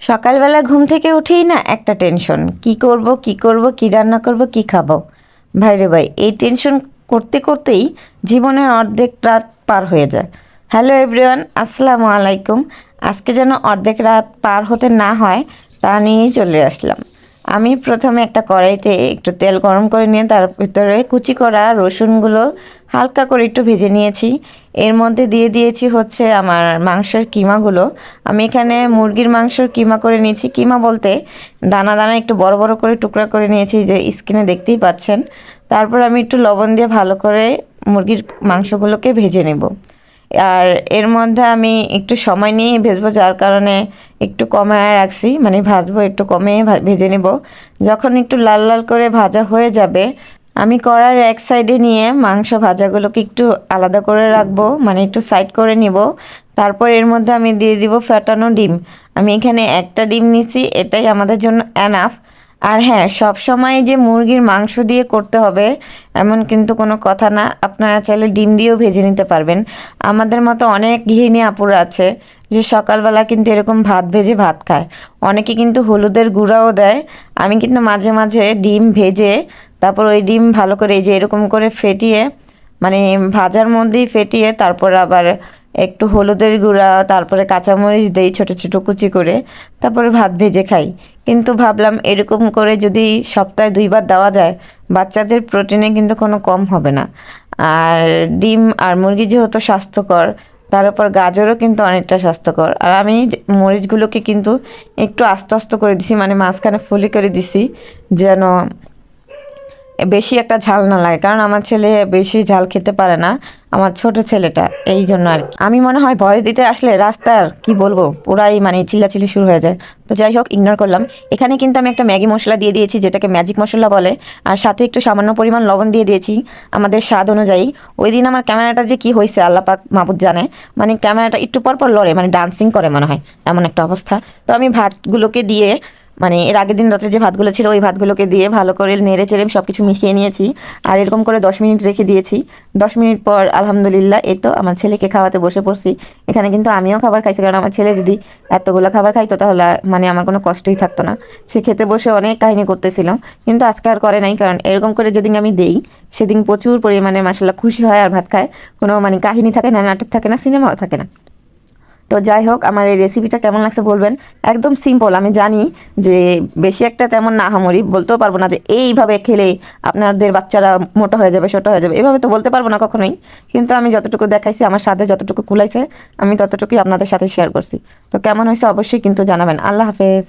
সকালবেলা ঘুম থেকে উঠেই না একটা টেনশন, কি করব কি করব, কি রান্না করব, কি খাব? ভাই রে ভাই, এই টেনশন করতে করতেই জীবনের অর্ধেক রাত পার হয়ে যায়। হ্যালো এভরিওয়ান, আসসালামু আলাইকুম। আজকে যেন অর্ধেক রাত পার হতে না হয়, তা নিয়েই চলে আসলাম। আমি প্রথমে একটা কড়াইতে একটু তেল গরম করে নিয়ে তার ভিতরে কুচি করা রসুনগুলো হালকা করে একটু ভেজে নিয়েছি। এর মধ্যে দিয়ে দিয়েছি হচ্ছে আমার মাংসের কিমাগুলো। আমি এখানে মুরগির মাংসর কিমা করে নিয়েছি। কিমা বলতে দানা দানা একটু বড় বড় করে টুকরা করে নিয়েছি যে স্কিনে দেখতেই পাচ্ছেন। তারপর আমি একটু লবণ দিয়ে ভালো করে মুরগির মাংসগুলোকে ভেজে নেব। আর এর মধ্যে আমি একটু সময় নিয়ে ভেজবো, যার কারণে একটু কমায় রাখছি। মানে ভাজবো, একটু কমে ভেজে নেব। যখন একটু লাল লাল করে ভাজা হয়ে যাবে আমি কড়ার এক সাইডে নিয়ে মাংস ভাজাগুলোকে একটু আলাদা করে রাখব মানে একটু সাইড করে নিব। তারপর এর মধ্যে আমি দিয়ে দিব ফ্যাটানো ডিম। আমি এখানে একটা ডিম নিছি, এটাই আমাদের জন্য অ্যানাফ আর হ্যাঁ সব সময় যে মুরগির মাংস দিয়ে করতে হবে, এমন কিন্তু কোনো কথা না। আপনারা চাইলে ডিম দিয়েও ভেজে নিতে পারবেন। আমাদের মতো অনেক গৃহিণী আপুরা আছে, যে সকালবেলা কিন্তু এরকম ভাত ভেজে ভাত খায়। অনেকে কিন্তু হলুদের গুঁড়াও দেয়। আমি কিন্তু মাঝে মাঝে ডিম ভেজে তারপর ওই ডিম ভালো করে এই যে এরকম করে ফেটিয়ে মানে ভাজার মধ্যেই ফেটিয়ে, তারপর আবার একটু হলুদের গুঁড়া, তারপরে কাঁচামরিচ দিই ছোটো ছোটো কুচি করে, তারপরে ভাত ভেজে খাই। কিন্তু ভাবলাম এরকম করে যদি সপ্তাহে দুইবার দেওয়া যায়, বাচ্চাদের প্রোটিনে কিন্তু কোনো কম হবে না। আর ডিম আর মুরগি যেহেতু স্বাস্থ্যকর, তার উপর গাজরও কিন্তু অনেকটা স্বাস্থ্যকর। আর আমি মরিচগুলোকে কিন্তু একটু আস্তে আস্তে করে দিছি মানে মাঝখানে ফুলি করে দিছি, যেন বেশি একটা ঝাল না লাগে, কারণ আমার ছেলে বেশি ঝাল খেতে পারে না, আমার ছোট ছেলেটা, এই জন্য আর কি। আমি মনে হয় ভয়েস দিতে আসলে রাস্তার কি বলব, পুরাই মানে চিল্লাচিল্লি শুরু হয়ে যায়। তো যাই হোক ইগনোর করলাম। এখানে কিন্তু আমি একটা ম্যাগি মশলা দিয়ে দিয়েছি, যেটাকে ম্যাজিক মশলা বলে, আর সাথে একটু সামান্য পরিমাণ লবণ দিয়ে দিয়েছি, আমাদের স্বাদ অনুযায়ী। ওই দিন আমার ক্যামেরাটা যে কি হয়েছে আল্লাপাক মাহবুদ জানে। মানে ক্যামেরাটা একটু পর পর লড়ে মানে ডান্সিং করে মনে হয়, এমন একটা অবস্থা। তো আমি ভাতগুলোকে দিয়ে মানে এর আগের দিন রাতে যে ভাতগুলো ছিল, ওই ভাতগুলোকে দিয়ে ভালো করে নেড়ে চেড়ে সব কিছু মিশিয়ে নিয়েছি। আর এরকম করে দশ মিনিট রেখে দিয়েছি। দশ মিনিট পর, আলহামদুলিল্লাহ, এই তো আমার ছেলেকে খাওয়াতে বসে পড়ছি। এখানে কিন্তু আমিও খাবার খাইছি, কারণ আমার ছেলে যদি এতগুলো খাবার খাইতো, তাহলে মানে আমার কোনো কষ্টই থাকতো না। সে খেতে বসে অনেক কাহিনী করতেছিল কিন্তু আজকে আর করে নাই, কারণ এরকম করে যেদিন আমি দেই, সেদিন প্রচুর পরিমাণে মাসাল্লাহ খুশি হয় আর ভাত খায়। কোনো মানে কাহিনী থাকে না, নাটক থাকে না, সিনেমাও থাকে না। তো যাই হোক, আমার এই রেসিপিটা কেমন লাগছে বলবেন? একদম সিম্পল আমি জানি যে বেশি একটা তেমন না হামরি বলতেও পারব না যে এইভাবে খেলে আপনাদের বাচ্চারা মোটা হয়ে যাবে, ছোটো হয়ে যাবে, এভাবে তো বলতে পারব না কখনোই। কিন্তু আমি যতটুকু দেখাইছি, আমার সাথে যতটুকু কুলাইছে, আমি ততটুকুই আপনাদের সাথে শেয়ার করছি। তো কেমন হয়েছে অবশ্যই কিন্তু জানাবেন। আল্লাহ হাফেজ।